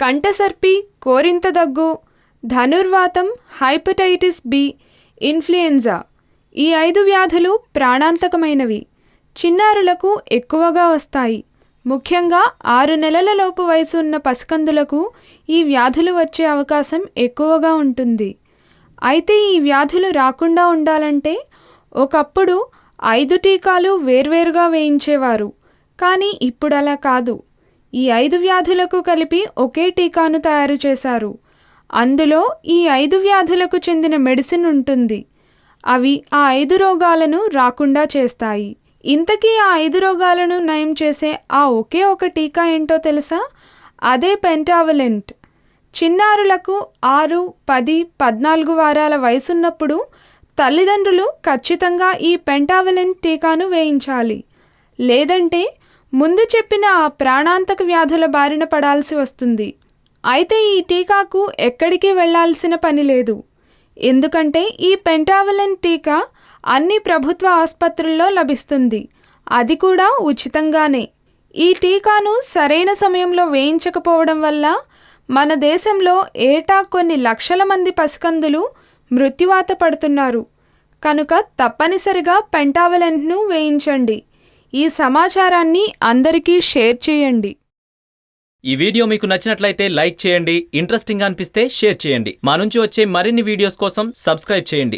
కంఠసర్పి కోరింత దగ్గు ధనుర్వాతం hepatitis B influenza. ఈ ఐదు వ్యాధులు ప్రాణాంతకమైనవి. చిన్నారులకు ఎక్కువగా వస్తాయి. ముఖ్యంగా ఆరు నెలల లోపు వయసు ఉన్న పసికందులకు ఈ వ్యాధులు వచ్చే అవకాశం ఎక్కువగా ఉంటుంది. అయితే ఈ వ్యాధులు రాకుండా ఉండాలంటే ఒకప్పుడు ఐదు టీకాలు వేర్వేరుగా వేయించేవారు. కానీ ఇప్పుడు అలా కాదు. ఈ ఐదు వ్యాధులకు కలిపి ఒకే టీకాను తయారు చేశారు. అందులో ఈ ఐదు వ్యాధులకు చెందిన మెడిసిన్ ఉంటుంది. అవి ఆ ఐదు రోగాలను రాకుండా చేస్తాయి. ఇంతకీ ఆ ఐదు రోగాలను నయం చేసే ఆ ఒకే ఒక టీకా ఏంటో తెలుసా? అదే పెంటావలెంట్. చిన్నారులకు ఆరు పది పద్నాలుగు వారాల వయసున్నప్పుడు తల్లిదండ్రులు ఖచ్చితంగా ఈ పెంటావలెంట్ టీకాను వేయించాలి. లేదంటే ముందు చెప్పిన ఆ ప్రాణాంతక వ్యాధుల బారిన పడాల్సి వస్తుంది. అయితే ఈ టీకాకు ఎక్కడికి వెళ్ళాల్సిన పని లేదు. ఎందుకంటే ఈ పెంటావలన్ టీకా అన్ని ప్రభుత్వ ఆసుపత్రుల్లో లభిస్తుంది. అది కూడా ఉచితంగానే. ఈ టీకాను సరైన సమయంలో వేయించకపోవడం వల్ల మన దేశంలో ఏటా కొన్ని లక్షల మంది పసికందులు మృత్యువాత పడుతున్నారు. కనుక తప్పనిసరిగా పెంటావలెంట్ను వేయించండి. ఈ సమాచారాన్ని అందరికీ షేర్ చేయండి. ఈ వీడియో మీకు నచ్చినట్లయితే లైక్ చేయండి ఇంట్రెస్టింగ్ అనిపిస్తే షేర్ చేయండి. మా నుంచి వచ్చే మరిన్ని వీడియోస్ కోసం సబ్స్క్రైబ్ చేయండి.